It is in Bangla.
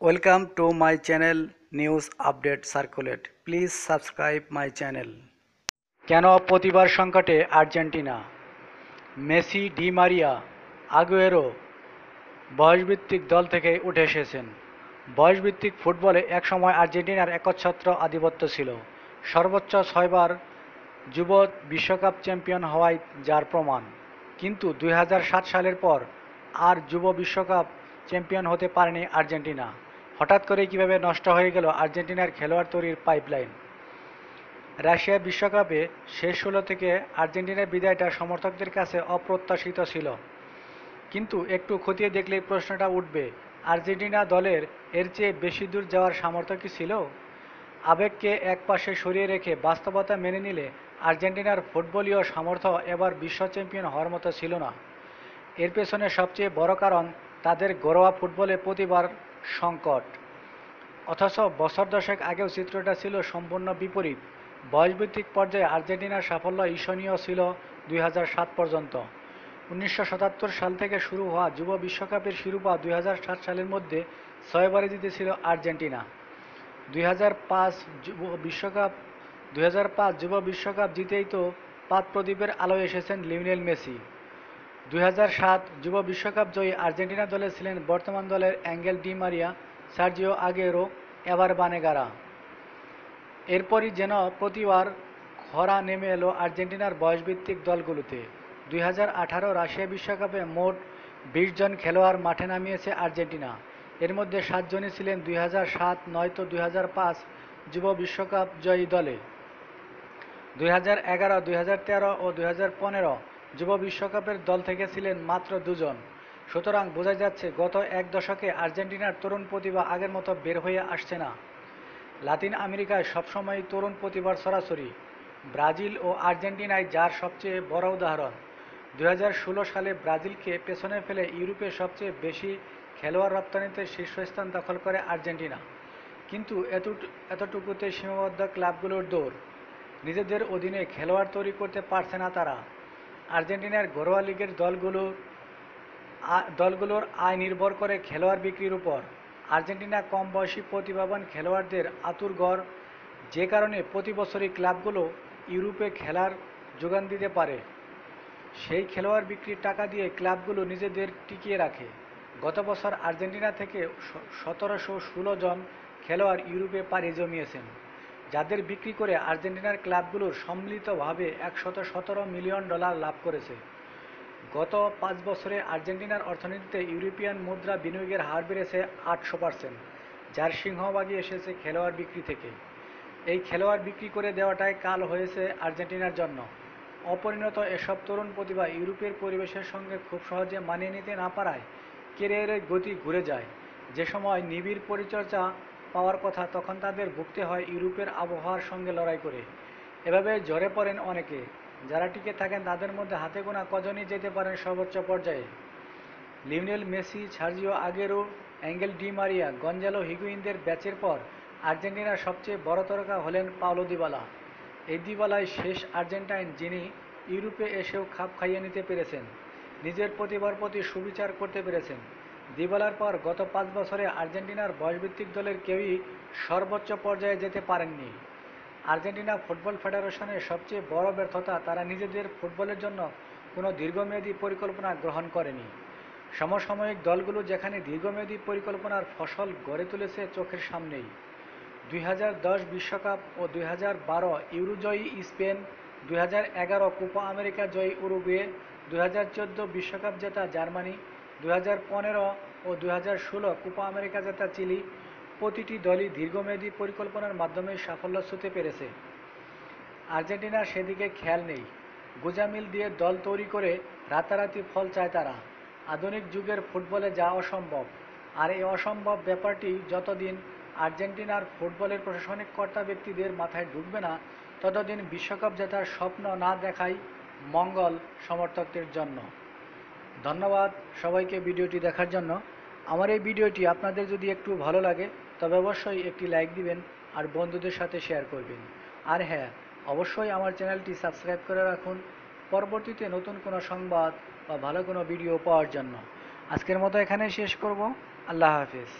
Welcome to my channel, News Update Circulate. Please subscribe my channel. কেন প্রতিবার সংকটে Argentina? Messi, Di Maria, Aguero বয়সভিত্তিক দল থেকে উঠে এসেছেন। বয়সভিত্তিক ফুটবলে একসময় আর্জেন্টিনার একচ্ছত্র আধিপত্য ছিল। সর্বোচ্চ ছয়বার যুব বিশ্বকাপ চ্যাম্পিয়ন হওয়ায় যার প্রমাণ। কিন্তু দুই হাজার সাত সালের পর আর যুব বিশ্বকাপ চ্যাম্পিয়ন হতে পারেনি আর্জেন্টিনা। হঠাৎ করে কীভাবে নষ্ট হয়ে গেল আর্জেন্টিনার খেলোয়াড় তৈরির পাইপলাইন? রাশিয়া বিশ্বকাপে শেষ ষোলো থেকে আর্জেন্টিনার বিদায়টা সমর্থকদের কাছে অপ্রত্যাশিত ছিল। কিন্তু একটু খতিয়ে দেখলেই প্রশ্নটা উঠবে, আর্জেন্টিনা দলের এর চেয়ে বেশি দূর যাওয়ার সামর্থ্য কি ছিল? আবেগকে একপাশে সরিয়ে রেখে বাস্তবতা মেনে নিলে আর্জেন্টিনার ফুটবলীয় সামর্থ্য এবার বিশ্ব চ্যাম্পিয়ন হওয়ার মতো ছিল না। এর পেছনে সবচেয়ে বড় কারণ তাদের ঘরোয়া ফুটবলে প্রতিবার সংকট। অথচ বছর দশেক আগেও চিত্রটা ছিল সম্পূর্ণ বিপরীত। বয়সভিত্তিক পর্যায়ে আর্জেন্টিনার সাফল্য ঈর্ষণীয় ছিল দুই হাজার সাত পর্যন্ত। উনিশশো সাল থেকে শুরু হওয়া যুব বিশ্বকাপের শিরোপা দুই হাজার সাত সালের মধ্যে ছয়বারে জিতেছিল আর্জেন্টিনা। দুই হাজার পাঁচ যুব বিশ্বকাপ, দুই হাজার পাঁচ যুব বিশ্বকাপ জিতেই তো পাত প্রদীপের আলোয় এসেছেন লিওনেল মেসি। দুই হাজার সাত যুব বিশ্বকাপ জয়ী আর্জেন্টিনা দলে ছিলেন বর্তমান দলের Angel Di Maria, Sergio Aguero এবার বানেগারা। এরপরই যেন প্রতিবার খরা নেমে এলো আর্জেন্টিনার বয়সভিত্তিক দলগুলোতে। দুই হাজার আঠারো রাশিয়া বিশ্বকাপে মোট বিশ জন খেলোয়াড় মাঠে নামিয়েছে আর্জেন্টিনা। এর মধ্যে সাতজনই ছিলেন দুই হাজার সাত নয়তো দুই হাজার পাঁচ যুব বিশ্বকাপ জয়ী দলে। দুই হাজার এগারো, দুই হাজার তেরো ও দুই হাজার পনেরো যুব বিশ্বকাপের দল থেকে ছিলেন মাত্র দুজন। সুতরাং বোঝা যাচ্ছে, গত এক দশকে আর্জেন্টিনার তরুণ প্রতিভা আগের মতো বের হয়ে আসছে না। লাতিন আমেরিকায় সবসময় তরুণ প্রতিভার সরাসরি। ব্রাজিল ও আর্জেন্টিনায় যার সবচেয়ে বড় উদাহরণ। দু হাজার ষোলো সালে ব্রাজিলকে পেছনে ফেলে ইউরোপে সবচেয়ে বেশি খেলোয়াড় রপ্তানিতে শীর্ষস্থান দখল করে আর্জেন্টিনা। কিন্তু এত এতটুকুতে সীমাবদ্ধ ক্লাবগুলোর দৌড়। নিজেদের অধীনে খেলোয়াড় তৈরি করতে পারছে না তারা। আর্জেন্টিনার ঘরোয়া লিগের দলগুলো দলগুলোর আয় নির্ভর করে খেলোয়াড় বিক্রির উপর। আর্জেন্টিনা কম বয়সী প্রতিভাবান খেলোয়াড়দের আতুর গড় যে কারণে প্রতি বছরই ক্লাবগুলো ইউরোপে খেলার যোগান দিতে পারে। সেই খেলোয়াড় বিক্রির টাকা দিয়ে ক্লাবগুলো নিজেদের টিকিয়ে রাখে। গত বছর আর্জেন্টিনা থেকে সতেরোশো ষোলো জন খেলোয়াড় ইউরোপে পাড়ি জমিয়েছেন। যাদের বিক্রি করে আর্জেন্টিনার ক্লাবগুলোর সম্মিলিতভাবে একশত সতেরো মিলিয়ন ডলার লাভ করেছে। গত পাঁচ বছরে আর্জেন্টিনার অর্থনীতিতে ইউরোপিয়ান মুদ্রা বিনিয়োগের হার বেড়েছে আটশো পার্সেন্ট, যার সিংহভাগই এসেছে খেলোয়াড় বিক্রি থেকে। এই খেলোয়াড় বিক্রি করে দেওয়াটাই কাল হয়েছে আর্জেন্টিনার জন্য। অপরিণত এসব তরুণ প্রতিভা ইউরোপের পরিবেশের সঙ্গে খুব সহজে মানিয়ে নিতে না পারায় কেরিয়ারের গতি ঘুরে যায়। যে সময় নিবিড় পরিচর্যা পাওয়ার কথা তখন তাদের ভুগতে হয় ইউরোপের আবহাওয়ার সঙ্গে লড়াই করে। এভাবে ঝরে পড়েন অনেকে। যারা টিকে থাকেন তাদের মধ্যে হাতে গোনা কজনই যেতে পারেন সর্বোচ্চ পর্যায়ে। Lionel Messi, Sergio Aguero Angel Di Maria, Gonzalo হিগুইনদের ব্যাচের পর আর্জেন্টিনার সবচেয়ে বড় তারকা হলেন পাওলো দিবালা। এই দিবালাই শেষ আর্জেন্টাইন যিনি ইউরোপে এসেও খাপ খাইয়ে নিতে পেরেছেন, নিজের প্রতিভার প্রতি সুবিচার করতে পেরেছেন। দিবালার পর গত পাঁচ বছরে আর্জেন্টিনার বয়সভিত্তিক দলের কেউই সর্বোচ্চ পর্যায়ে যেতে পারেননি। আর্জেন্টিনা ফুটবল ফেডারেশনের সবচেয়ে বড় ব্যর্থতা তারা নিজেদের ফুটবলের জন্য কোনো দীর্ঘমেয়াদী পরিকল্পনা গ্রহণ করেনি। সমসাময়িক দলগুলো যেখানে দীর্ঘমেয়াদী পরিকল্পনার ফসল গড়ে তুলেছে চোখের সামনেই। দুই বিশ্বকাপ ও দুই ইউরোজয়ী স্পেন, দুই হাজার এগারো কোপা আমেরিকা জয়ী উরুগুয়ে, দুই বিশ্বকাপ জেতা জার্মানি পনেরো ও ষোলো কোপা আমেরিকা জেতা চিলি প্রতিটি দলই দীর্ঘমেয়াদী পরিকল্পনার মাধ্যমে সাফল্য ছুতে পেরেছে। আর্জেন্টিনার সেদিকে খেয়াল নেই। গোজামিল দিয়ে দল তৈরি করে রাতারাতি ফল চায় তারা। আধুনিক যুগের ফুটবলে যা অসম্ভব। আর এই অসম্ভব ব্যাপারটি যতদিন আর্জেন্টিনার ফুটবলের প্রশাসনিক কর্তা ব্যক্তিদের মাথায় ঢুকবে না, ততদিন বিশ্বকাপ জেতার স্বপ্ন না দেখাই মঙ্গল সমর্থকদের জন্য। ধন্যবাদ সবাইকে ভিডিওটি দেখার জন্য। আমার এই ভিডিওটি আপনাদের যদি একটু ভালো লাগে, তবে অবশ্যই একটি লাইক দিবেন আর বন্ধুদের সাথে শেয়ার করবেন। আর হ্যাঁ অবশ্যই আমার চ্যানেলটি সাবস্ক্রাইব করে রাখুন পরবর্তীতে নতুন কোনো সংবাদ বা ভালো কোনো ভিডিও পাওয়ার জন্য। আজকের মতো এখানে শেষ করব। আল্লাহ হাফিজ।